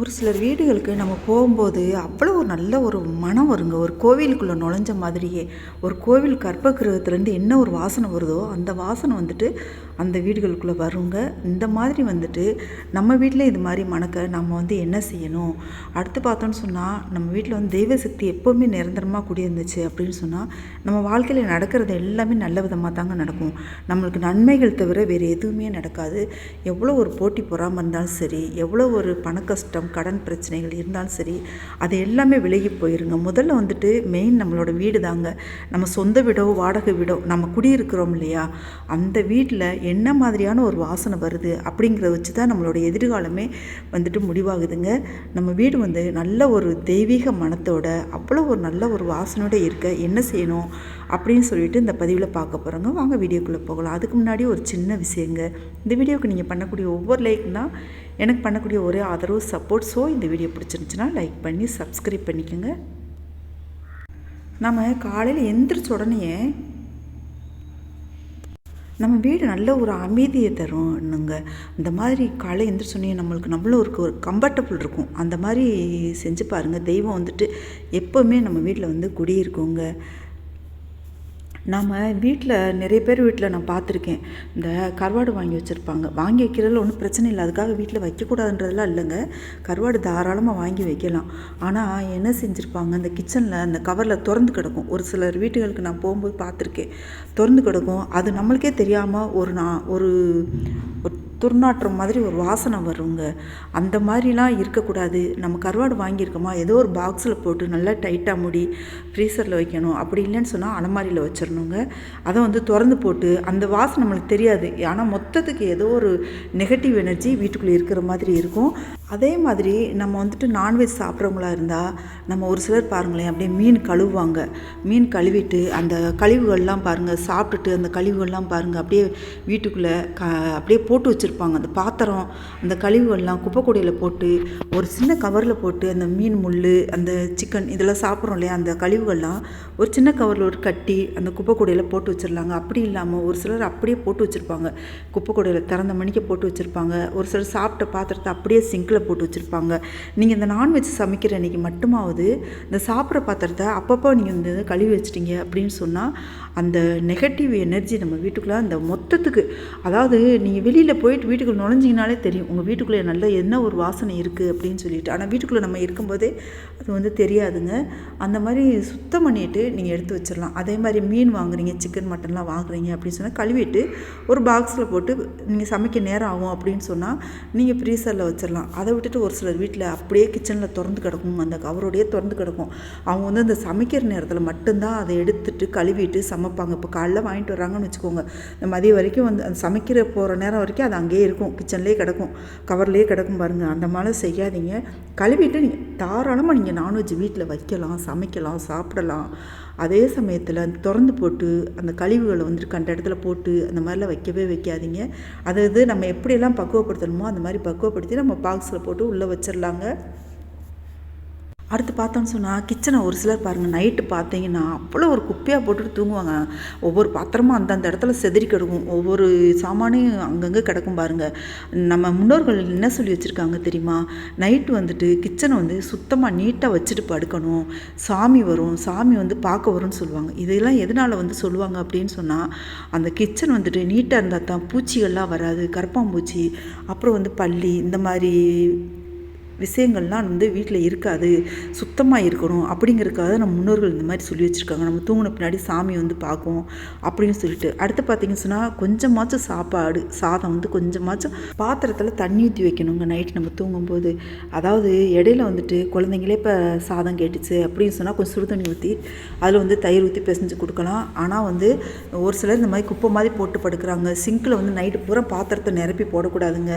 ஒரு சிலர் வீடுகளுக்கு நம்ம போகும்போது அவ்வளோ ஒரு நல்ல ஒரு மனம் வருங்க. ஒரு கோவிலுக்குள்ளே நுழைஞ்ச மாதிரியே ஒரு கோவில் கர்ப்பகிரகத்துலேருந்து என்ன ஒரு வாசனை வருதோ அந்த வாசனை வந்துட்டு அந்த வீடுகளுக்குள்ளே வருங்க. இந்த மாதிரி வந்துட்டு நம்ம வீட்டில் இது மாதிரி மணக்க நம்ம வந்து என்ன செய்யணும்? அடுத்து பார்த்தோன்னு சொன்னால் நம்ம வீட்டில் வந்து தெய்வ சக்தி எப்போவுமே நிரந்தரமாக குடியிருந்துச்சு அப்படின்னு சொன்னால் நம்ம வாழ்க்கையில் நடக்கிறது எல்லாமே நல்ல விதமாக தாங்க நடக்கும். நம்மளுக்கு நன்மைகள் தவிர வேறு எதுவுமே நடக்காது. எவ்வளோ ஒரு போட்டி பொறாமல் இருந்தாலும் சரி எவ்வளோ ஒரு பண கடன் பிரச்சனைகள் இருந்தாலும் சரி அது எல்லாமே விலகி போயிருங்க. முதல்ல வந்துட்டு மெயின் நம்மளோட வீடு தாங்க. நம்ம சொந்த வீடோ வாடகை வீடோ நம்ம குடியிருக்கிறோம் இல்லையா? அந்த வீட்டில் என்ன மாதிரியான ஒரு வாசனை வருது அப்படிங்கிறத வச்சு தான் நம்மளோட எதிர்காலமே வந்துட்டு முடிவாகுதுங்க. நம்ம வீடு வந்து நல்ல ஒரு தெய்வீக மனத்தோட அவ்வளோ ஒரு நல்ல ஒரு வாசனையோட இருக்க என்ன செய்யணும் அப்படின்னு சொல்லிட்டு இந்த பதிவில் பார்க்க போகிறோங்க வாங்க வீடியோக்குள்ளே போகலாம். அதுக்கு முன்னாடி ஒரு சின்ன விஷயங்க. இந்த வீடியோவுக்கு நீங்கள் பண்ணக்கூடிய ஒவ்வொரு லைக்னால் எனக்கு பண்ணக்கூடிய ஒரே ஆதரவு சப்போர்ட் ஸோ இந்த வீடியோ பிடிச்சிருந்துச்சுன்னா லைக் பண்ணி சப்ஸ்கிரைப் பண்ணிக்கோங்க. நம்ம காலையில் எந்திரிச்ச உடனே நம்ம வீடு நல்ல ஒரு அமைதியை தரும்னுங்க. இந்த மாதிரி காலை எந்திரிச்சோன்னே நம்மளுக்கு நம்மளும் ஒரு ஒரு கம்ஃபர்டபுள் இருக்கும். அந்த மாதிரி செஞ்சு பாருங்கள் தெய்வம் வந்துட்டு எப்போவுமே நம்ம வீட்டில் வந்து குடியிருக்கோங்க. நாம் வீட்டில் நிறைய பேர் வீட்டில் நான் பார்த்துருக்கேன். இந்த கருவாடு வாங்கி வச்சுருப்பாங்க. வாங்கி வைக்கிறதுல ஒன்றும் பிரச்சனை இல்லை. அதுக்காக வீட்டில் வைக்கக்கூடாதுன்றதுலாம் இல்லைங்க. கருவாடு தாராளமாக வாங்கி வைக்கலாம். ஆனால் என்ன செஞ்சுருப்பாங்க? அந்த கிச்சனில் அந்த கவரில் திறந்து கிடக்கும். ஒரு சிலர் வீட்டுகளுக்கு நான் போகும்போது பார்த்துருக்கேன். திறந்து கிடக்கும். அது நம்மளுக்கே தெரியாமல் ஒரு நான் ஒரு துர்நாற்றம் மாதிரி ஒரு வாசனை வருங்க. அந்த மாதிரிலாம் இருக்கக்கூடாது. நம்ம கருவாடு வாங்கியிருக்கோமா? ஏதோ ஒரு பாக்ஸில் போட்டு நல்லா டைட்டாக மூடி ஃப்ரீசரில் வைக்கணும். அப்படி இல்லைன்னு சொன்னால் அலமாரியில் வச்சிடணுங்க. அதை வந்து திறந்து போட்டு அந்த வாசனை நம்மளுக்கு தெரியாது. ஆனால் மொத்தத்துக்கு ஏதோ ஒரு நெகட்டிவ் எனர்ஜி வீட்டுக்குள்ளே இருக்கிற மாதிரி இருக்கும். அதே மாதிரி நம்ம வந்துட்டு நான்வெஜ் சாப்பிட்றவங்களா இருந்தால் நம்ம ஒரு சிலர் பாருங்களேன் அப்படியே மீன் கழுவுவாங்க. மீன் கழுவிட்டு அந்த கழிவுகள்லாம் பாருங்கள் சாப்பிட்டுட்டு அந்த கழிவுகள்லாம் பாருங்கள் அப்படியே வீட்டுக்குள்ளே க அப்படியே போட்டு வச்சு வச்சுருப்பாங்க. அந்த பாத்திரம் அந்த கழிவுகள்லாம் குப்பைக்கூடையில் போட்டு ஒரு சின்ன கவரில் போட்டு அந்த மீன் முள் அந்த சிக்கன் இதெல்லாம் சாப்பிட்றோம் இல்லையா? அந்த கழிவுகள்லாம் ஒரு சின்ன கவரில் ஒரு கட்டி அந்த குப்பைக்கூடையில் போட்டு வச்சிடலாங்க. அப்படி இல்லாமல் ஒரு சிலர் அப்படியே போட்டு வச்சுருப்பாங்க. குப்பைக்கூடையில் திறந்த மணிக்கு போட்டு வச்சுருப்பாங்க. ஒரு சிலர் சாப்பிட்ட பாத்திரத்தை அப்படியே சிங்கில் போட்டு வச்சுருப்பாங்க. நீங்கள் இந்த நான்வெஜ் சமைக்கிற அன்றைக்கி மட்டுமாவது இந்த சாப்பிட்ற பாத்திரத்தை அப்பப்போ நீங்கள் வந்து கழுவி வச்சிட்டீங்க அப்படின்னு சொன்னால் அந்த நெகட்டிவ் எனர்ஜி நம்ம வீட்டுக்குள்ளே அந்த மொத்தத்துக்கு அதாவது நீங்கள் வெளியில் போயிட்டு வீட்டுக்குள்ளே நுழைஞ்சிங்கனாலே தெரியும் உங்கள் வீட்டுக்குள்ளே நல்ல என்ன ஒரு வாசனை இருக்குது அப்படின்னு சொல்லிட்டு. ஆனால் வீட்டுக்குள்ளே நம்ம இருக்கும்போதே அது வந்து தெரியாதுங்க. அந்த மாதிரி சுத்தம் பண்ணிவிட்டு நீங்கள் எடுத்து வச்சிடலாம். அதே மாதிரி மீன் வாங்குறீங்க சிக்கன் மட்டன்லாம் வாங்குறீங்க அப்படின்னு சொன்னால் கழுவிட்டு ஒரு பாக்ஸில் போட்டு நீங்கள் சமைக்க நேரம் ஆகும் அப்படின்னு சொன்னால் நீங்கள் ஃப்ரீசரில் வச்சிடலாம். அதை விட்டுட்டு ஒரு சிலர் வீட்டில் அப்படியே கிச்சனில் திறந்து கிடக்கும். அந்த கவரோடையே திறந்து கிடக்கும். அவங்க வந்து அந்த சமைக்கிற நேரத்தில் மட்டும்தான் அதை எடுத்துட்டு கழுவிட்டு சமைப்பாங்க. இப்போ காலைல வாங்கிட்டு வராங்கன்னு வச்சுக்கோங்க. இந்த மதியம் வரைக்கும் வந்து அந்த சமைக்கிற போகிற நேரம் வரைக்கும் அது அங்கேயே இருக்கும். கிச்சன்லேயே கிடக்கும். கவர்லேயே கிடக்கும் பாருங்கள் அந்த மாதிரி செய்யாதீங்க. கழுவிட்டு நீங்கள் தாராளமாக நீங்கள் நான்வெஜ் வீட்டில் வைக்கலாம் சமைக்கலாம் சாப்பிடலாம். அதே சமயத்தில் திறந்து போட்டு அந்த கழிவுகளை வந்துட்டு கண்ட இடத்துல போட்டு அந்த மாதிரிலாம் வைக்கவே வைக்காதீங்க. அது இது நம்ம எப்படியெல்லாம் பக்குவப்படுத்தணுமோ அந்த மாதிரி பக்குவப்படுத்தி நம்ம பாக்ஸில் போட்டு உள்ளே வச்சிடலாங்க அடுத்து பார்த்தோன்னு சொன்னால் கிச்சனை ஒரு சிலர் பாருங்கள் நைட்டு பார்த்தீங்கன்னா அவ்வளோ ஒரு குப்பையாக போட்டுட்டு தூங்குவாங்க. ஒவ்வொரு பாத்திரமும் அந்தந்த இடத்துல செதறி கிடக்கும். ஒவ்வொரு சாமானையும் அங்கங்கே கிடக்கும் பாருங்கள் நம்ம முன்னோர்கள் என்ன சொல்லி வச்சுருக்காங்க தெரியுமா? நைட்டு வந்துட்டு கிச்சனை வந்து சுத்தமாக நீட்டாக வச்சுட்டு படுக்கணும். சாமி வரும். சாமி வந்து பார்க்க வரும்னு சொல்லுவாங்க. இதெல்லாம் எதனால் வந்து சொல்லுவாங்க அப்படின்னு சொன்னால் அந்த கிச்சன் வந்துட்டு நீட்டாக இருந்தால் தான் பூச்சிகள்லாம் வராது. கரப்பாம்பூச்சி அப்புறம் வந்து பள்ளி இந்த மாதிரி விஷயங்கள்லாம் வந்து வீட்டில் இருக்காது சுத்தமாக இருக்கணும் அப்படிங்கிறதுக்காக நம்ம முன்னோர்கள் இந்த மாதிரி சொல்லி வச்சுருக்காங்க. நம்ம தூங்கின பின்னாடி சாமி வந்து பார்க்கும் அப்படின்னு சொல்லிட்டு. அடுத்து பார்த்தீங்கன்னு சொன்னால் கொஞ்சமாச்சும் சாப்பாடு சாதம் வந்து கொஞ்சமாச்சும் பாத்திரத்தில் தண்ணி ஊற்றி வைக்கணுங்க நைட் நம்ம தூங்கும்போது. அதாவது இடையில வந்துட்டு குழந்தைங்களே இப்போ சாதம் கேட்டுச்சு அப்படின்னு சொன்னால் கொஞ்சம் சுடு தண்ணி ஊற்றி அதில் வந்து தயிர் ஊற்றி பிசைஞ்சு கொடுக்கலாம். ஆனால் வந்து ஒரு சிலர் இந்த மாதிரி குப்பை மாதிரி போட்டு படுக்கிறாங்க. சிங்கில் வந்து நைட்டு பூரா பாத்திரத்தை நிரப்பி போடக்கூடாதுங்க.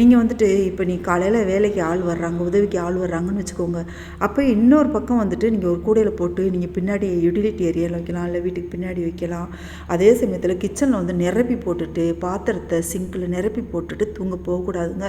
நீங்கள் வந்துட்டு இப்போ நீ காலையில் வேலைக்கு ஆள் வர வர்றாங்க உதவிக்கு ஆள் வர்றாங்கன்னு வச்சுக்கோங்க. அப்போ இன்னொரு பக்கம் வந்துட்டு நீங்கள் ஒரு கூடையில் போட்டு நீங்கள் பின்னாடி யூட்டிலிட்டி ஏரியாவில் வைக்கலாம் இல்லை வீட்டுக்கு பின்னாடி வைக்கலாம். அதே சமயத்தில் கிச்சனில் வந்து நிரப்பி போட்டுட்டு பாத்திரத்தை சிங்கில் நிரப்பி போட்டுட்டு தூங்க போகக்கூடாதுங்க.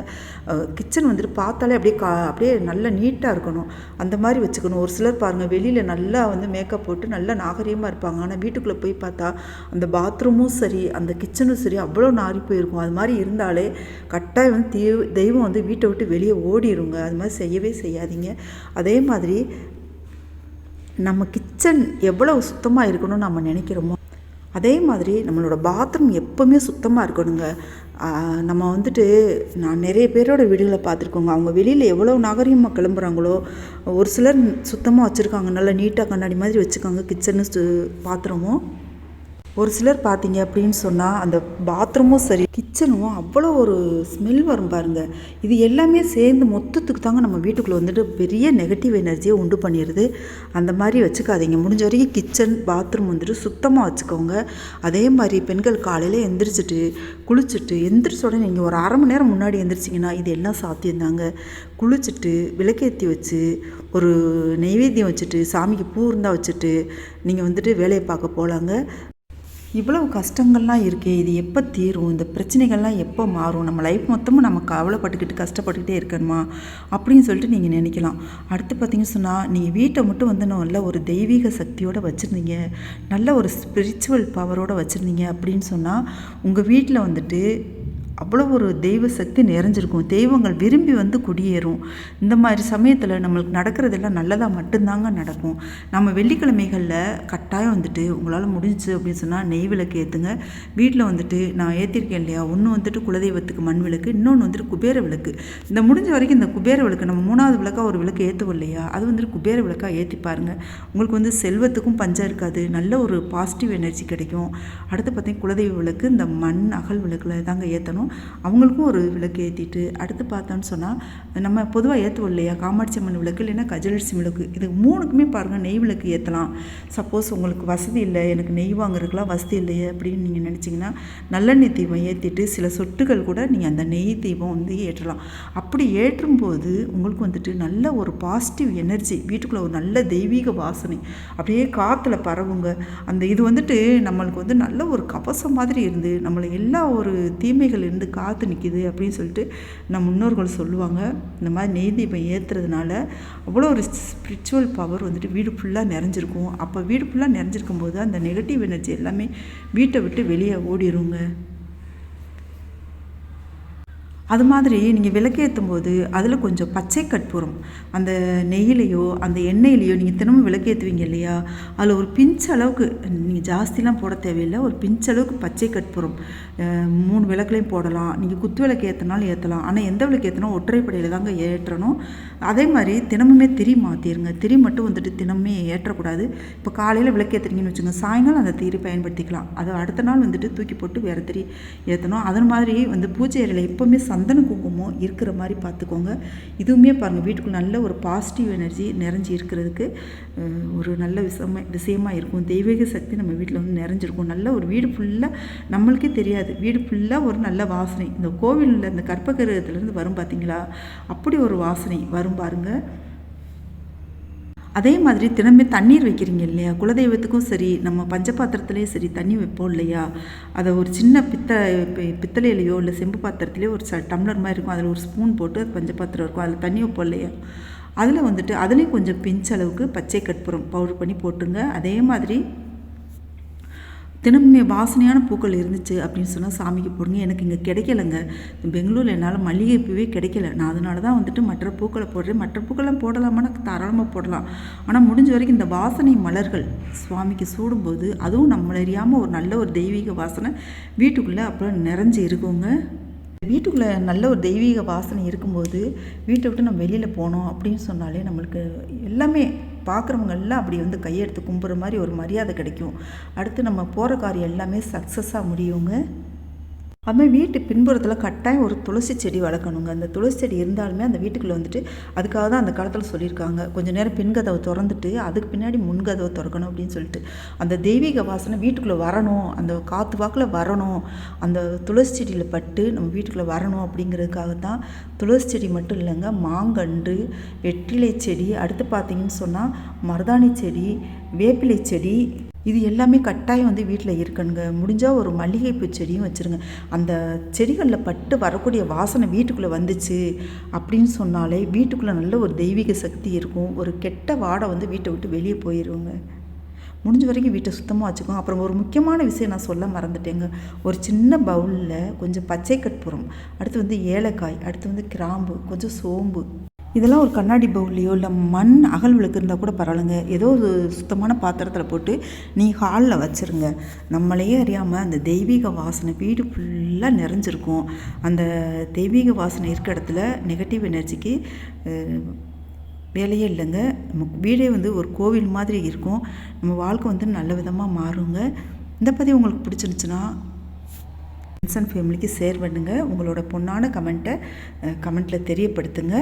கிச்சன் வந்துட்டு பார்த்தாலே அப்படியே கா அப்படியே நல்லா நீட்டாக இருக்கணும். அந்த மாதிரி வச்சுக்கணும். ஒரு சிலர் பாருங்கள் வெளியில் நல்லா வந்து மேக்கப் போட்டு நல்லா நாகரீகமாக இருப்பாங்க. ஆனால் வீட்டுக்குள்ளே போய் பார்த்தா அந்த பாத்ரூமும் சரி அந்த கிச்சனும் சரி அவ்வளோ நாரி போயிருக்கும். அது மாதிரி இருந்தாலே கட்டாயம் வந்து தெய்வ தெய்வம் வந்து வீட்டை விட்டு வெளியே ஓடிடுங்க அது மாதிரி செய்யவே செய்யாதீங்க. அதே மாதிரி நம்ம கிச்சன் எவ்வளவு சுத்தமாக இருக்கணும்னு நம்ம நினைக்கிறோமோ அதே மாதிரி நம்மளோட பாத்ரூம் எப்போவுமே சுத்தமாக இருக்கணுங்க. நம்ம வந்துட்டு நான் நிறைய பேரோட வீடுகளை பார்த்துருக்கோங்க. அவங்க வெளியில் எவ்வளோ நாகரிகமாக கிளம்புறாங்களோ ஒரு சிலர் சுத்தமாக வச்சுருக்காங்க. நல்லா நீட்டாக கண்ணாடி மாதிரி வச்சுருக்காங்க கிச்சனு பாத்திரமும். ஒரு சிலர் பார்த்தீங்க அப்படின்னு சொன்னால் அந்த பாத்ரூமும் சரி கிச்சனும் அவ்வளோ ஒரு ஸ்மெல் வரும் பாருங்கள் இது எல்லாமே சேர்ந்து மொத்தத்துக்கு தாங்க நம்ம வீட்டுக்குள்ளே வந்துட்டு பெரிய நெகட்டிவ் எனர்ஜியை உண்டு பண்ணிடுது அந்த மாதிரி வச்சுக்காதீங்க. முடிஞ்ச வரைக்கும் கிச்சன் பாத்ரூம் வந்துட்டு சுத்தமாக வச்சுக்கோங்க. அதே மாதிரி பெண்கள் காலையில் எந்திரிச்சிட்டு குளிச்சுட்டு எந்திரிச்ச உடனே நீங்கள் ஒரு அரை மணி நேரம் முன்னாடி எந்திரிச்சிங்கன்னா இது எல்லாம் சாத்தியம்தாங்க. குளிச்சுட்டு விளக்கேற்றி வச்சு ஒரு நெய்வேத்தியம் வச்சுட்டு சாமிக்கு பூ இருந்தால் வச்சுட்டு நீங்கள் வந்துட்டு வேலையை பார்க்க போகலாங்க இவ்வளவு கஷ்டங்கள்லாம் இருக்கே இது எப்போ தீரும்? இந்த பிரச்சனைகள்லாம் எப்போ மாறும்? நம்ம லைஃப் மொத்தமும் நம்ம கவலைப்பட்டுக்கிட்டு கஷ்டப்பட்டுக்கிட்டே இருக்கணுமா? அப்படின்னு சொல்லிட்டு நீங்கள் நினைக்கலாம். அடுத்து பார்த்தீங்கன்னு சொன்னால் நீங்கள் வீட்டை மட்டும் வந்து நல்ல ஒரு தெய்வீக சக்தியோடு வச்சுருந்தீங்க. நல்ல ஒரு ஸ்பிரிச்சுவல் பவரோடு வச்சுருந்தீங்க அப்படின்னு சொன்னால் உங்கள் வீட்டில் வந்துட்டு அவ்வளோ ஒரு தெய்வ சக்தி நிறைஞ்சிருக்கும். தெய்வங்கள் விரும்பி வந்து குடியேறும். இந்த மாதிரி சமயத்தில் நம்மளுக்கு நடக்கிறதெல்லாம் நல்லதாக மட்டும்தாங்க நடக்கும். நம்ம வெள்ளிக்கிழமைகளில் கட்டாயம் வந்துட்டு உங்களால் முடிஞ்சுச்சு அப்படின்னு சொன்னால் நெய் விளக்கு ஏற்றுங்க வீட்டில் வந்துட்டு நான் ஏற்றிருக்கேன் இல்லையா? ஒன்று வந்துட்டு குலதெய்வத்துக்கு மண் விளக்கு இன்னொன்று வந்துட்டு குபேர விளக்கு. இந்த முடிஞ்ச வரைக்கும் இந்த குபேர விளக்கு நம்ம மூணாவது விளக்காக ஒரு விளக்கு ஏற்றுவோம் இல்லையா? அது வந்துட்டு குபேர விளக்காக ஏற்றி பாருங்கள் உங்களுக்கு வந்து செல்வத்துக்கும் பஞ்சம் இருக்காது. நல்ல ஒரு பாசிட்டிவ் எனர்ஜி கிடைக்கும். அடுத்து பார்த்தீங்கன்னா குலதெய்வ விளக்கு இந்த மண் அகல் விளக்கில் தாங்க ஏற்றணும் அவங்களுக்கும் ஒரு விளக்கு ஏற்றிட்டு அடுத்து பார்த்தோன்னு சொன்னால் நம்ம பொதுவாக ஏற்றுவோம் இல்லையா? காமாட்சி அம்மன் விளக்கு இல்லைன்னா கஜலட்சுமி விளக்கு. இது மூணுக்குமே பாருங்கள் நெய் விளக்கு ஏற்றலாம் சப்போஸ் உங்களுக்கு வசதி இல்லை எனக்கு நெய் வாங்குறதுக்குலாம் வசதி இல்லையே அப்படின்னு நீங்கள் நினச்சிங்கன்னா நல்லெண்ணெய் தீபம் ஏற்றிட்டு சில சொட்டுகள் கூட நீங்கள் அந்த நெய் தீபம் வந்து ஏற்றலாம். அப்படி ஏற்றும் போது உங்களுக்கு வந்துட்டு நல்ல ஒரு பாசிட்டிவ் எனர்ஜி வீட்டுக்குள்ளே ஒரு நல்ல தெய்வீக வாசனை. அப்படியே காற்றுல பரவுங்க. அந்த இது வந்துட்டு நம்மளுக்கு வந்து நல்ல ஒரு கவசம் மாதிரி இருந்து நம்மளை எல்லா ஒரு தீமைகள் இருந்து காத்து நிற்கிது அப்படின்னு சொல்லிட்டு நம்ம முன்னோர்கள் சொல்லுவாங்க. இந்த மாதிரி நெய் தீபம் ஏற்றுறதுனால அவ்வளோ ஒரு ஸ்பிரிச்சுவல் பவர் வந்துட்டு வீடு ஃபுல்லாக நிறைஞ்சிருக்கும். அப்போ வீடு ஃபுல்லாக நிறைஞ்சிருக்கும் போது அந்த நெகட்டிவ் எனர்ஜி எல்லாமே வீட்டை விட்டு வெளியே ஓடிடுங்க அது மாதிரி நீங்கள் விளக்கேற்றும் போது அதில் கொஞ்சம் பச்சை கற்பூரம் அந்த நெய்யிலையோ அந்த எண்ணெயிலையோ நீங்கள் தினமும் விளக்கேற்றுவீங்க இல்லையா? அதில் ஒரு பிஞ்ச் அளவுக்கு நீங்கள் ஜாஸ்திலாம் போட தேவையில்லை ஒரு பிஞ்ச் அளவுக்கு பச்சை கற்பூரம் மூணு விளக்குலையும் போடலாம். நீங்கள் குத்து விளக்கு ஏற்றினாலும் ஏற்றலாம் ஆனால் எந்த விளக்கு ஏற்றினா ஒற்றைப்படையில் தாங்க ஏற்றணும். அதே மாதிரி தினமுமே திரி மாற்றிடுங்க திரி மட்டும் வந்துட்டு தினமுமே ஏற்றக்கூடாது. இப்போ காலையில் விளக்கு ஏற்றுறீங்கன்னு வச்சுங்க சாயங்காலம் அந்த திரி பயன்படுத்திக்கலாம். அதை அடுத்த நாள் வந்துட்டு தூக்கி போட்டு வேறு திரி ஏற்றணும் அதன் மாதிரி வந்து பூஜை அறையில் எப்போவுமே சந்தன குங்குமம் இருக்கிற மாதிரி பார்த்துக்கோங்க. இதுவுமே பாருங்கள் வீட்டுக்குள்ள நல்ல ஒரு பாசிட்டிவ் எனர்ஜி நிறைஞ்சி இருக்கிறதுக்கு ஒரு நல்ல விஷயமா விஷயமா இருக்கும். தெய்வீக சக்தி நம்ம வீட்டில் வந்து நிறைஞ்சிருக்கும். நல்ல ஒரு வீடு ஃபுல்லாக நம்மளுக்கே தெரியாது. வீடு ஃபுல்லாக ஒரு நல்ல வாசனை. இந்த கோவிலில் இந்த கற்பகிரகத்துலேருந்து வரும் பார்த்தீங்களா அப்படி ஒரு வாசனை வரும் பாருங்கள் அதே மாதிரி தினமே தண்ணீர் வைக்கிறீங்க இல்லையா? குலதெய்வத்துக்கும் சரி நம்ம பஞ்சபாத்திரத்துலேயும் சரி தண்ணி வைப்போம் இல்லையா? அதை ஒரு சின்ன பித்த பித்தளையிலையோ இல்லை செம்பு பாத்திரத்துலேயோ ஒரு ச டம்ளர் மாதிரி இருக்கும். அதில் ஒரு ஸ்பூன் போட்டு அது பஞ்சபாத்திரம் இருக்கும். அதில் தண்ணி வைப்போம் இல்லையா? அதில் வந்துட்டு அதுலேயும் கொஞ்சம் பிஞ்ச் அளவுக்கு பச்சை கற்பூரம் பவுடர் பண்ணி போட்டுங்க அதே மாதிரி தினமுமே வாசனையான பூக்கள் இருந்துச்சு அப்படின்னு சொன்னால் சாமிக்கு போடுங்க எனக்கு இங்கே கிடைக்கலங்க. பெங்களூரில் என்னால் மல்லிகை பூவே கிடைக்கல. நான் அதனால தான் வந்துட்டு மற்ற பூக்களை போடுறேன். மற்ற பூக்கள்லாம் போடலாமான்னு தாராளமாக போடலாம். ஆனால் முடிஞ்ச வரைக்கும் இந்த வாசனை மலர்கள் சுவாமிக்கு சூடும்போது அதுவும் நம்மளறியாமல் ஒரு நல்ல ஒரு தெய்வீக வாசனை வீட்டுக்குள்ளே அப்புறம் நிறைஞ்சு இருக்குங்க. வீட்டுக்குள்ளே நல்ல ஒரு தெய்வீக வாசனை இருக்கும்போது வீட்டை விட்டு நம்ம வெளியில் போனோம் அப்படின்னு சொன்னாலே நம்மளுக்கு எல்லாமே பார்க்குறவங்க எல்லாம் அப்படி வந்து கையெடுத்து கும்புற மாதிரி ஒரு மரியாதை கிடைக்கும். அடுத்து நம்ம போகிற காரியம் எல்லாமே சக்ஸஸாக முடியுங்க. அதுமாதிரி வீட்டு பின்புறத்தில் கட்டாயம் ஒரு துளசி செடி வளர்க்கணுங்க. அந்த துளசி செடி இருந்தாலுமே அந்த வீட்டுக்குள்ளே வந்துட்டு அதுக்காக தான் அந்த காலத்தில் சொல்லியிருக்காங்க. கொஞ்சம் நேரம் பின்கதவை திறந்துட்டு அதுக்கு பின்னாடி முன்கதவை திறக்கணும் அப்படின்னு சொல்லிட்டு. அந்த தெய்வீக வாசனை வீட்டுக்குள்ளே வரணும். அந்த காற்று வாக்கில் வரணும். அந்த துளசி செடியில் பட்டு நம்ம வீட்டுக்குள்ளே வரணும் அப்படிங்கிறதுக்காக தான் துளசி செடி மட்டும் இல்லைங்க. மாங்கன்று வெற்றிலை செடி அடுத்து பார்த்தீங்கன்னு சொன்னால் மருதாணி செடி வேப்பிலை செடி இது எல்லாமே கட்டாயம் வந்து வீட்டில் இருக்கணுங்க. முடிஞ்சால் ஒரு மல்லிகைப்பூ செடியும் வச்சுருங்க. அந்த செடிகளில் பட்டு வரக்கூடிய வாசனை வீட்டுக்குள்ளே வந்துச்சு அப்படின்னு சொன்னாலே வீட்டுக்குள்ளே நல்ல ஒரு தெய்வீக சக்தி இருக்கும். ஒரு கெட்ட வாடை வந்து வீட்டை விட்டு வெளியே போயிடுவோங்க முடிஞ்ச வரைக்கும் வீட்டை சுத்தமாக வச்சுக்கோங்க. அப்புறம் ஒரு முக்கியமான விஷயம் நான் சொல்ல மறந்துட்டேங்க. ஒரு சின்ன பவுலில் கொஞ்சம் பச்சை கற்பூரம் அடுத்து வந்து ஏலக்காய் அடுத்து வந்து கிராம்பு கொஞ்சம் சோம்பு. இதெல்லாம் ஒரு கண்ணாடி பவுல்லையோ இல்லை மண் அகல் விளக்கு இருந்தால் கூட பரவாயில்லைங்க. ஏதோ ஒரு சுத்தமான பாத்திரத்தில் போட்டு நீ ஹாலில் வச்சுருங்க. நம்மளையே அறியாமல் அந்த தெய்வீக வாசனை வீடு ஃபுல்லாக நிறைஞ்சிருக்கும். அந்த தெய்வீக வாசனை இருக்க இடத்துல நெகட்டிவ் எனர்ஜிக்கு வேலையே இல்லைங்க. நம்ம வீடே வந்து ஒரு கோவில் மாதிரி இருக்கும். நம்ம வாழ்க்கை வந்து நல்ல விதமாக மாறுங்க. இந்த பதிவு உங்களுக்கு பிடிச்சிருந்துச்சுன்னா ஃப்ரெண்ட்ஸ் அண்ட் ஃபேமிலிக்கு ஷேர் பண்ணுங்கள் உங்களோட பொண்ணான கமெண்ட்டை கமெண்ட்டில் தெரியப்படுத்துங்க.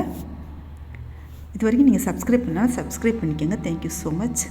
இது வரைக்கும் நீங்கள் சப்ஸ்கிரைப் பண்ணால் சப்ஸ்கிரைப் பண்ணிக்கோங்க. Thank you so much